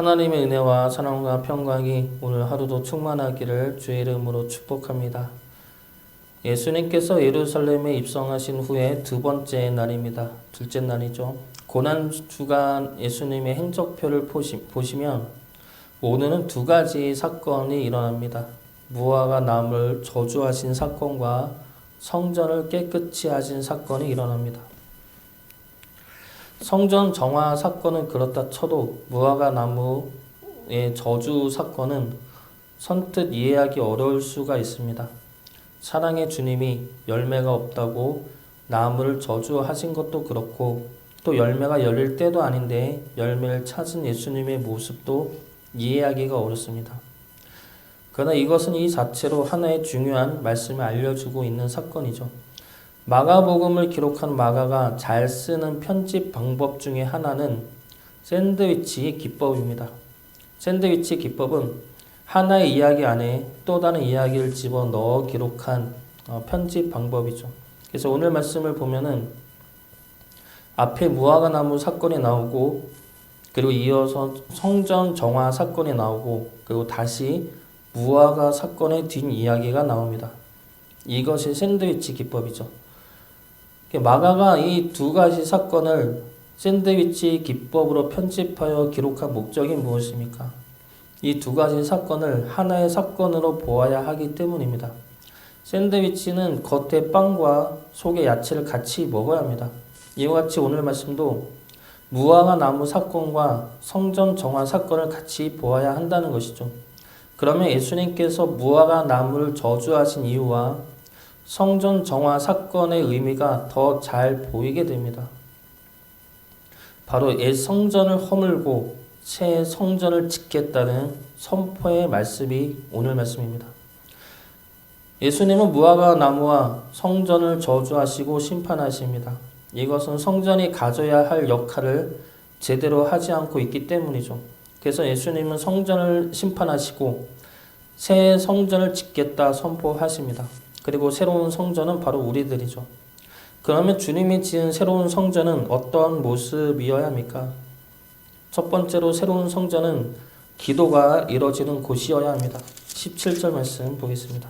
하나님의 은혜와 사랑과 평강이 오늘 하루도 충만하기를 주의 이름으로 축복합니다. 예수님께서 예루살렘에 입성하신 후에 두 번째 날입니다. 둘째 날이죠. 고난 주간 예수님의 행적표를 보시, 보시면 오늘은 두 가지 사건이 일어납니다. 무화과 나무를 저주하신 사건과 성전을 깨끗이 하신 사건이 일어납니다. 성전 정화 사건은 그렇다 쳐도 무화과 나무의 저주 사건은 선뜻 이해하기 어려울 수가 있습니다. 사랑의 주님이 열매가 없다고 나무를 저주하신 것도 그렇고 또 열매가 열릴 때도 아닌데 열매를 찾은 예수님의 모습도 이해하기가 어렵습니다. 그러나 이것은 이 자체로 하나의 중요한 말씀을 알려주고 있는 사건이죠. 마가복음을 기록한 마가가 잘 쓰는 편집 방법 중에 하나는 샌드위치 기법입니다. 샌드위치 기법은 하나의 이야기 안에 또 다른 이야기를 집어 넣어 기록한 어, 편집 방법이죠. 그래서 오늘 말씀을 보면은 앞에 무화과 나무 사건이 나오고 그리고 이어서 성전 정화 사건이 나오고 그리고 다시 무화과 사건의 뒷 이야기가 나옵니다. 이것이 샌드위치 기법이죠. 마가가 이 두 가지 사건을 샌드위치 기법으로 편집하여 기록한 목적이 무엇입니까? 이 두 가지 사건을 하나의 사건으로 보아야 하기 때문입니다. 샌드위치는 겉에 빵과 속에 야채를 같이 먹어야 합니다. 이와 같이 오늘 말씀도 무화과 나무 사건과 성전 정화 사건을 같이 보아야 한다는 것이죠. 그러면 예수님께서 무화과 나무를 저주하신 이유와 성전 정화 사건의 의미가 더 잘 보이게 됩니다. 바로 옛 성전을 허물고 새 성전을 짓겠다는 선포의 말씀이 오늘 말씀입니다. 예수님은 무화과 나무와 성전을 저주하시고 심판하십니다. 이것은 성전이 가져야 할 역할을 제대로 하지 않고 있기 때문이죠. 그래서 예수님은 성전을 심판하시고 새 성전을 짓겠다 선포하십니다. 그리고 새로운 성전은 바로 우리들이죠. 그러면 주님이 지은 새로운 성전은 어떠한 모습이어야 합니까? 첫 번째로 새로운 성전은 기도가 이루어지는 곳이어야 합니다. 17절 말씀 보겠습니다.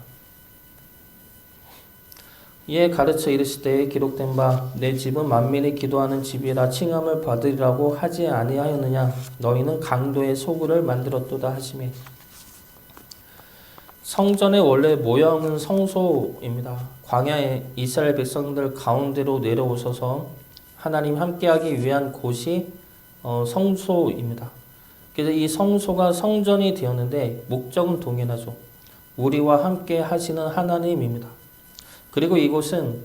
이에 가르쳐 이르시되 기록된 바 내 집은 만민이 기도하는 집이라 칭함을 받으리라고 하지 아니하였느냐 너희는 강도의 소굴을 만들었도다 하시매 성전의 원래 모형은 성소입니다. 광야에 이스라엘 백성들 가운데로 내려오셔서 하나님 함께하기 위한 곳이 어, 성소입니다. 그래서 이 성소가 성전이 되었는데 목적은 동일하죠. 우리와 함께 하시는 하나님입니다. 그리고 이곳은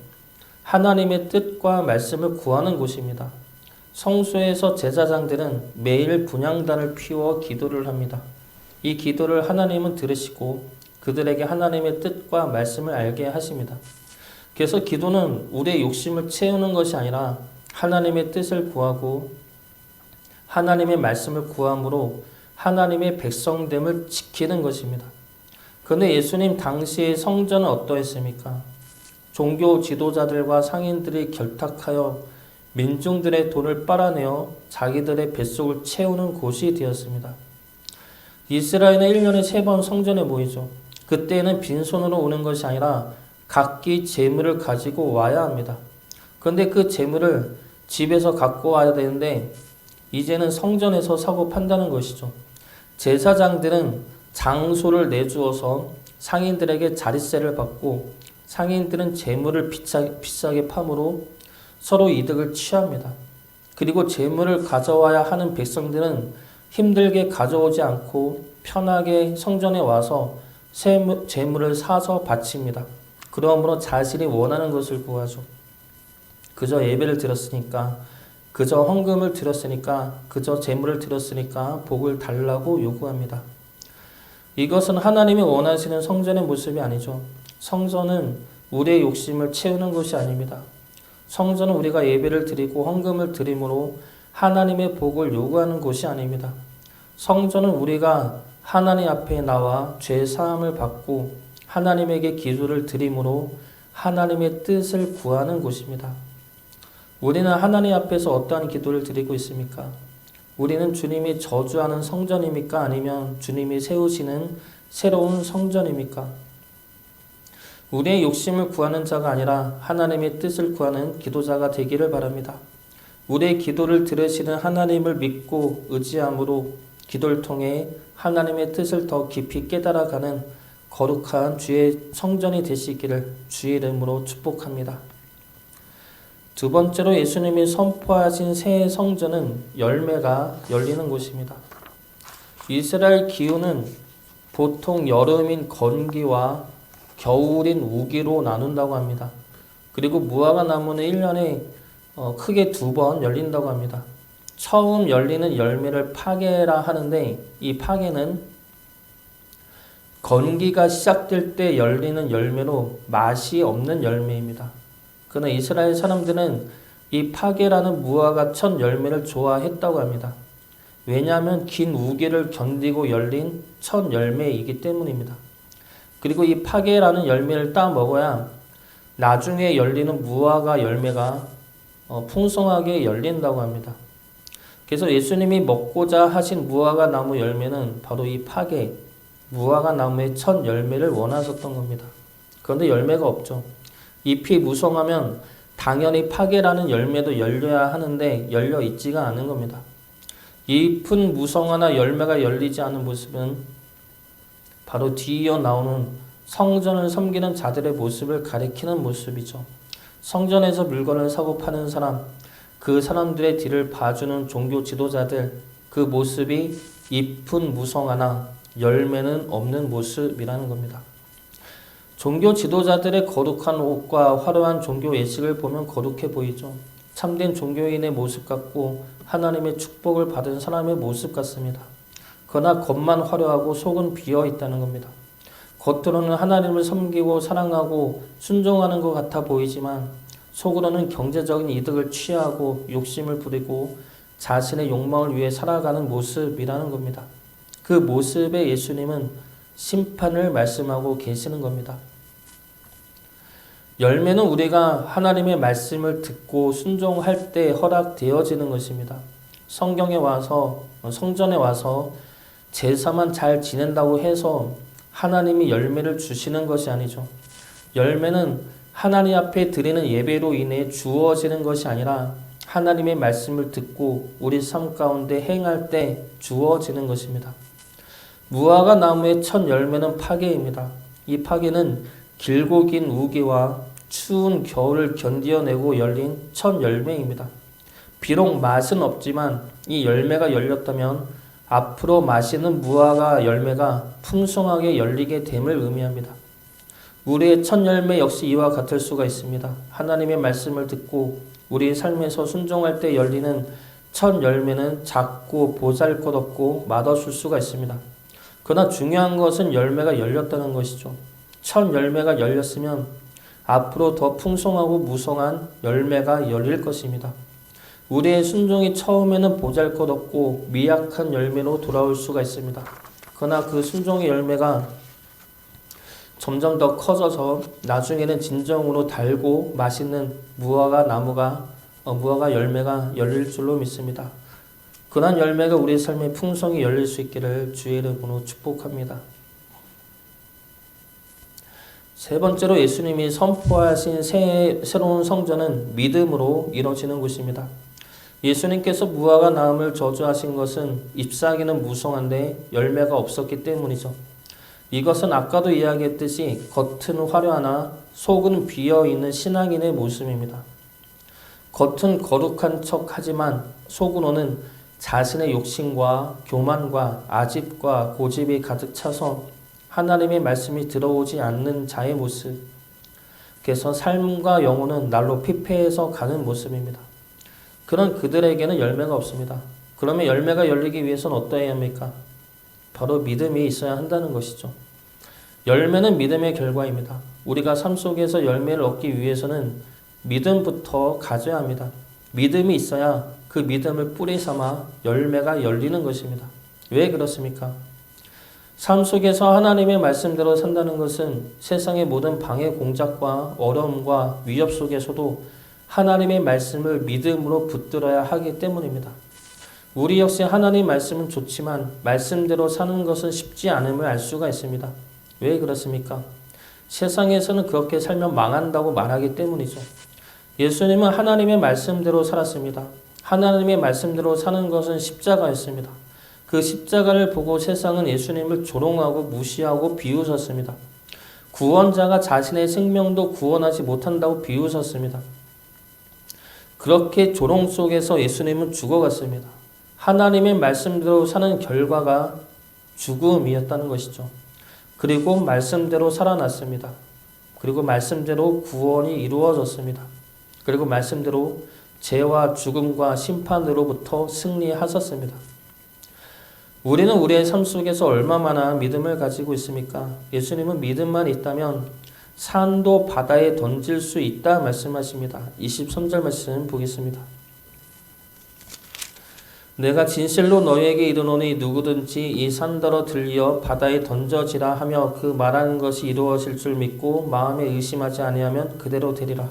하나님의 뜻과 말씀을 구하는 곳입니다. 성소에서 제사장들은 매일 분향단을 피워 기도를 합니다. 이 기도를 하나님은 들으시고 그들에게 하나님의 뜻과 말씀을 알게 하십니다. 그래서 기도는 우리의 욕심을 채우는 것이 아니라 하나님의 뜻을 구하고 하나님의 말씀을 구함으로 하나님의 백성됨을 지키는 것입니다. 그런데 예수님 당시의 성전은 어떠했습니까? 종교 지도자들과 상인들이 결탁하여 민중들의 돈을 빨아내어 자기들의 뱃속을 채우는 곳이 되었습니다. 이스라엘은 1년에 세번 성전에 모이죠. 그때는 빈손으로 오는 것이 아니라 각기 재물을 가지고 와야 합니다. 그런데 그 재물을 집에서 갖고 와야 되는데 이제는 성전에서 사고 판다는 것이죠. 제사장들은 장소를 내주어서 상인들에게 자릿세를 받고 상인들은 재물을 비싸, 비싸게 파므로 서로 이득을 취합니다. 그리고 재물을 가져와야 하는 백성들은 힘들게 가져오지 않고 편하게 성전에 와서 재물을 사서 바칩니다. 그러므로 자신이 원하는 것을 구하죠. 그저 예배를 드렸으니까, 그저 헌금을 드렸으니까, 그저 재물을 드렸으니까 복을 달라고 요구합니다. 이것은 하나님이 원하시는 성전의 모습이 아니죠. 성전은 우리의 욕심을 채우는 것이 아닙니다. 성전은 우리가 예배를 드리고 헌금을 드림으로 하나님의 복을 요구하는 곳이 아닙니다. 성전은 우리가 하나님 앞에 나와 죄 사함을 받고 하나님에게 기도를 드림으로 하나님의 뜻을 구하는 곳입니다. 우리는 하나님 앞에서 어떠한 기도를 드리고 있습니까? 우리는 주님이 저주하는 성전입니까? 아니면 주님이 세우시는 새로운 성전입니까? 우리의 욕심을 구하는 자가 아니라 하나님의 뜻을 구하는 기도자가 되기를 바랍니다. 우리의 기도를 들으시는 하나님을 믿고 의지함으로 기도를 통해 하나님의 뜻을 더 깊이 깨달아가는 거룩한 주의 성전이 되시기를 주의 이름으로 축복합니다. 두 번째로 예수님이 선포하신 새 성전은 열매가 열리는 곳입니다. 이스라엘 기후는 보통 여름인 건기와 겨울인 우기로 나눈다고 합니다. 그리고 무화과 나무는 1년에 어, 크게 두 번 열린다고 합니다. 처음 열리는 열매를 파괴라 하는데 이 파괴는 건기가 시작될 때 열리는 열매로 맛이 없는 열매입니다. 그러나 이스라엘 사람들은 이 파괴라는 무화과 첫 열매를 좋아했다고 합니다. 왜냐하면 긴 우기를 견디고 열린 첫 열매이기 때문입니다. 그리고 이 파괴라는 열매를 따 먹어야 나중에 열리는 무화과 열매가 어, 풍성하게 열린다고 합니다. 그래서 예수님이 먹고자 하신 무화과 나무 열매는 바로 이 파괴, 무화과 나무의 첫 열매를 원하셨던 겁니다. 그런데 열매가 없죠. 잎이 무성하면 당연히 파괴라는 열매도 열려야 하는데 열려 있지가 않은 겁니다. 잎은 무성하나 열매가 열리지 않은 모습은 바로 뒤이어 나오는 성전을 섬기는 자들의 모습을 가리키는 모습이죠. 성전에서 물건을 사고 파는 사람, 그 사람들의 뒤를 봐주는 종교 지도자들, 그 모습이 잎은 무성하나 열매는 없는 모습이라는 겁니다. 종교 지도자들의 거룩한 옷과 화려한 종교 예식을 보면 거룩해 보이죠. 참된 종교인의 모습 같고 하나님의 축복을 받은 사람의 모습 같습니다. 그러나 겉만 화려하고 속은 비어 있다는 겁니다. 겉으로는 하나님을 섬기고 사랑하고 순종하는 것 같아 보이지만 속으로는 경제적인 이득을 취하고 욕심을 부리고 자신의 욕망을 위해 살아가는 모습이라는 겁니다. 그 모습에 예수님은 심판을 말씀하고 계시는 겁니다. 열매는 우리가 하나님의 말씀을 듣고 순종할 때 허락되어지는 것입니다. 성경에 와서 성전에 와서 제사만 잘 지낸다고 해서 하나님이 열매를 주시는 것이 아니죠. 열매는 하나님 앞에 드리는 예배로 인해 주어지는 것이 아니라 하나님의 말씀을 듣고 우리 삶 가운데 행할 때 주어지는 것입니다. 무화과 나무의 첫 열매는 파괴입니다. 이 파괴는 길고 긴 우기와 추운 겨울을 견디어내고 열린 첫 열매입니다. 비록 맛은 없지만 이 열매가 열렸다면 앞으로 마시는 무화과 열매가 풍성하게 열리게 됨을 의미합니다. 우리의 첫 열매 역시 이와 같을 수가 있습니다. 하나님의 말씀을 듣고 우리의 삶에서 순종할 때 열리는 첫 열매는 작고 보잘 것 없고 맛없을 수가 있습니다. 그러나 중요한 것은 열매가 열렸다는 것이죠. 첫 열매가 열렸으면 앞으로 더 풍성하고 무성한 열매가 열릴 것입니다. 우리의 순종이 처음에는 보잘 것 없고 미약한 열매로 돌아올 수가 있습니다. 그러나 그 순종의 열매가 점점 더 커져서 나중에는 진정으로 달고 맛있는 무화과 나무가 어, 무화과 열매가 열릴 줄로 믿습니다. 그러한 열매가 우리 삶의 풍성히 열릴 수 있기를 주의 이름으로 축복합니다. 세 번째로 예수님이 선포하신 새, 새로운 성전은 믿음으로 이루어지는 곳입니다. 예수님께서 무화과 나음을 저주하신 것은 잎사귀는 무성한데 열매가 없었기 때문이죠. 이것은 아까도 이야기했듯이 겉은 화려하나 속은 비어 있는 신앙인의 모습입니다. 겉은 거룩한 척 하지만 속으로는 자신의 욕심과 교만과 아집과 고집이 가득 차서 하나님의 말씀이 들어오지 않는 자의 모습. 그래서 삶과 영혼은 날로 피폐해서 가는 모습입니다. 그런 그들에게는 열매가 없습니다. 그러면 열매가 열리기 위해서는 어떠해야 합니까? 바로 믿음이 있어야 한다는 것이죠. 열매는 믿음의 결과입니다. 우리가 삶 속에서 열매를 얻기 위해서는 믿음부터 가져야 합니다. 믿음이 있어야 그 믿음을 뿌리 삼아 열매가 열리는 것입니다. 왜 그렇습니까? 삶 속에서 하나님의 말씀대로 산다는 것은 세상의 모든 방해 공작과 어려움과 위협 속에서도 하나님의 말씀을 믿음으로 붙들어야 하기 때문입니다. 우리 역시 하나님 말씀은 좋지만 말씀대로 사는 것은 쉽지 않음을 알 수가 있습니다. 왜 그렇습니까? 세상에서는 그렇게 살면 망한다고 말하기 때문이죠. 예수님은 하나님의 말씀대로 살았습니다. 하나님의 말씀대로 사는 것은 십자가였습니다. 그 십자가를 보고 세상은 예수님을 조롱하고 무시하고 비웃었습니다. 구원자가 자신의 생명도 구원하지 못한다고 비웃었습니다. 그렇게 조롱 속에서 예수님은 죽어갔습니다. 하나님의 말씀대로 사는 결과가 죽음이었다는 것이죠. 그리고 말씀대로 살아났습니다. 그리고 말씀대로 구원이 이루어졌습니다. 그리고 말씀대로 죄와 죽음과 심판으로부터 승리하셨습니다. 우리는 우리의 삶 속에서 얼마나 믿음을 가지고 있습니까? 예수님은 믿음만 있다면 산도 바다에 던질 수 있다 말씀하십니다. 23절 말씀 보겠습니다. 내가 진실로 너희에게 이르노니 누구든지 이 산더러 들려 바다에 던져지라 하며 그 말하는 것이 이루어질 줄 믿고 마음에 의심하지 아니하면 그대로 되리라.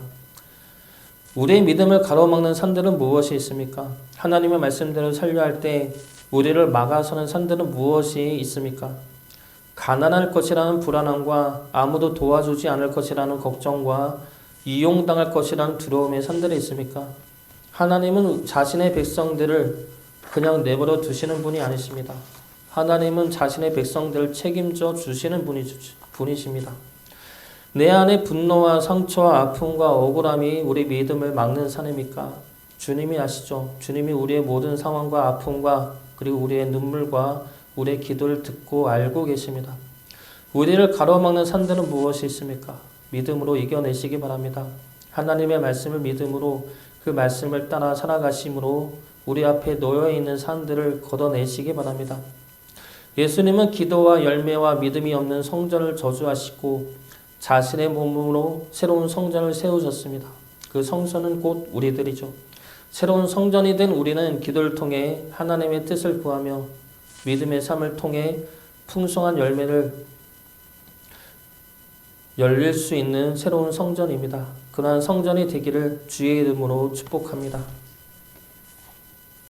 우리의 믿음을 가로막는 산들은 무엇이 있습니까? 하나님의 말씀대로 살려 할 때 우리를 막아서는 산들은 무엇이 있습니까? 가난할 것이라는 불안함과 아무도 도와주지 않을 것이라는 걱정과 이용당할 것이라는 두려움의 산들이 있습니까? 하나님은 자신의 백성들을 그냥 내버려 두시는 분이 아니십니다. 하나님은 자신의 백성들을 책임져 주시는 분이, 분이십니다. 내 안에 분노와 상처와 아픔과 억울함이 우리 믿음을 막는 산입니까? 주님이 아시죠? 주님이 우리의 모든 상황과 아픔과 그리고 우리의 눈물과 우리의 기도를 듣고 알고 계십니다. 우리를 가로막는 산들은 무엇이 있습니까? 믿음으로 이겨내시기 바랍니다. 하나님의 말씀을 믿음으로 그 말씀을 따라 살아가심으로 우리 앞에 놓여 있는 산들을 걷어내시기 바랍니다. 예수님은 기도와 열매와 믿음이 없는 성전을 저주하시고 자신의 몸으로 새로운 성전을 세우셨습니다. 그 성전은 곧 우리들이죠. 새로운 성전이 된 우리는 기도를 통해 하나님의 뜻을 구하며 믿음의 삶을 통해 풍성한 열매를 열릴 수 있는 새로운 성전입니다. 그러한 성전이 되기를 주의 이름으로 축복합니다.